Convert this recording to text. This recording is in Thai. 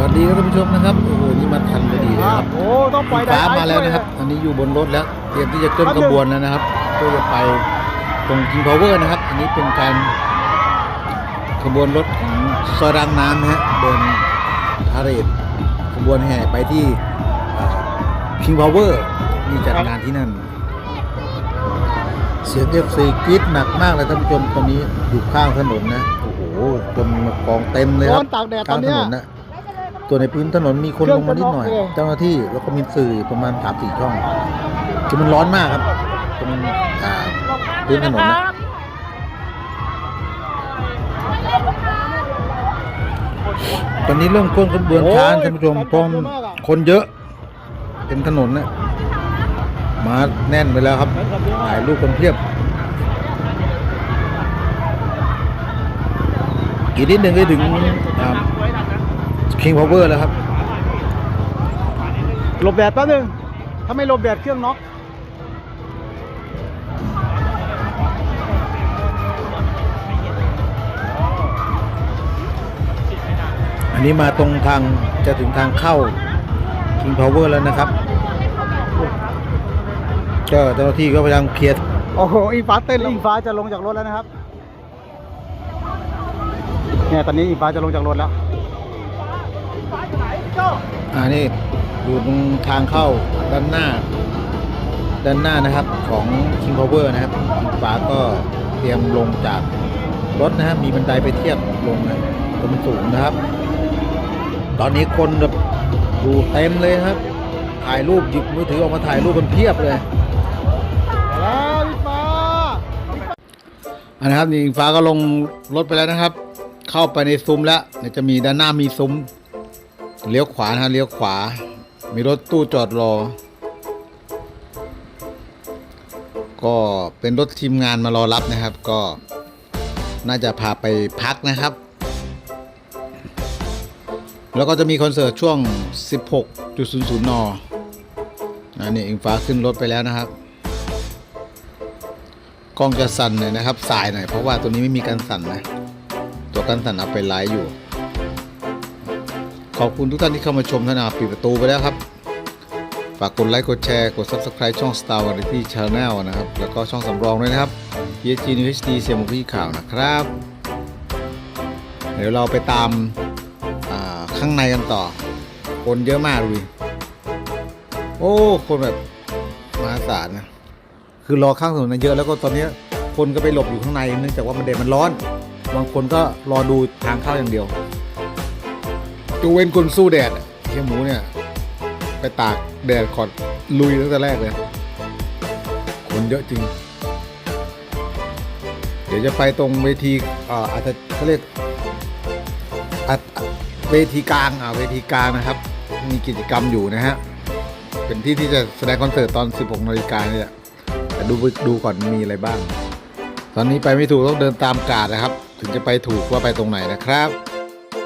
วัสดีครับท่านผู้ชมนะครับโอ้โหนี่มาทันพอดีเลยครับโอ้ต้องปล่อยฟ้าไดมาแล้วนะครับอันนี้อยู่บนรถแล้วเตรียมที่จะเคลื่อนขบวนแล้วนะครับเพื่อจะไปตรง King Power นะครับ อันนี้เป็นการขบวนรถของซอยรางน้ำนะฮะเดินพาเหรดขบวนแห่ไปที่เอ่อ King Power มีจัดงานที่นั่น เสียงเอฟซีกรี๊ดหนักมากเลยท่านผู้ชมตอนนี้อยู่ข้างถนนนะโอ้โหคนมากองเต็มเลยคร้รัอบนตากแดดตข้าอนงถเนี้ยนนนะ ตัวในพื้นถนนมีคนลงมานิดหน่อยเครื่องจะน็อกเลยเจ้าหน้าที่แล้วก็มีสื่อประมาณสามสี่ช่อง คือมันร้อนมากครับตรงอ่าพื้นถนนนะตอนนี้เริ่มเคลื่อนขบวนช้าท่านผู้ชมเพราะคนเยอะเต็มถนนนะมาแน่นไปแล้วครับถ่ายรูปกันเพียบอีกนิดหนึ่งก็ถึง คิงพาวเวอร์แล้วครับ หลบแดดแป๊บนึง ถ้าไม่หลบแดดเครื่องน็อกอันนี้มาตรงทางจะถึงทางเข้า King Power แล้วนะครับก็เจ้าหน้าที่ก็พยายามเคลียร์โอ้โหอิงฟ้าเต้นแล้วอิงฟ้าจะลงจากรถแล้วนะครับเนี่ยตอนนี้อิงฟ้าจะลงจากรถแล้ว อ่านี่อยู่ตรงทางเข้าด้านหน้า ด้านหน้านะครับของ King Power นะครับฟ้าก็เตรียมลงจากรถนะครับมีบันไดไปเทียบลงนะตรงสูงนะครับ ตอนนี้คนแบบดูเต็มเลยครับ ถ่ายรูปหยิบมือถือออกมาถ่ายรูปกันเพียบเลยแล้วอิงฟ้าอันนะครับนี่ฟ้าก็ลงรถไปแล้วนะครับ เข้าไปในซุ้มแล้วเดี๋ยวจะมีด้านหน้ามีซุ้ม เลี้ยวขวานะเลี้ยวขวา มีรถตู้จอดรอ ก็เป็นรถทีมงานมารอรับนะครับ ก็น่าจะพาไปพักนะครับ แล้วก็จะมีคอนเสิร์ตช่วง 16.00 นอันนี้อิงฟ้าขึ้นรถไปแล้วนะครับกล้องจะสั่นหน่อยนะครับ สายหน่อยเพราะว่าตัวนี้ไม่มีการสั่นนะ ตัวกันสั่นเอาไปไลฟ์อยู่ ขอบคุณทุกท่านที่เข้ามาชมทนาปิดประตูไปแล้วครับ ฝากกดไลค์กดแชร์กด Subscribe ช่อง Star Variety Channel นะครับ แล้วก็ช่องสำรองด้วยนะครับ PSG News HD เสียงมุกพี่ข่าวนะครับ เดี๋ยวเราไปตามาข้างในกันต่อ คนเยอะมากเลยโอ้ คนแบบมหาศาลนะ คือรอข้างถนนนะเยอะแล้วก็ตอนนี้คนก็ไปหลบอยู่ข้างในเนื่องจากว่ามันแดดมันร้อน บางคนก็รอดูทางเข้าอย่างเดียว จูเว้นคนสู้แดดเฮียหมูเนี่ย ไปตากแดดก่อนลุยตั้งแต่แรกเลย คนเยอะจริง เดี๋ยวจะไปตรงเวทีอ่าอาจจะเขาเรียกเวทีกลางอ่าเวทีกลางนะครับ มีกิจกรรมอยู่นะฮะ เป็นที่ที่จะแสดงคอนเสิร์ตตอน 16นาฬิกาเนี่ยแต่ดูดูก่อนมีอะไรบ้าง ตอนนี้ไปไม่ถูกต้องเดินตามกาดนะครับ ถึงจะไปถูกว่าไปตรงไหนนะครับ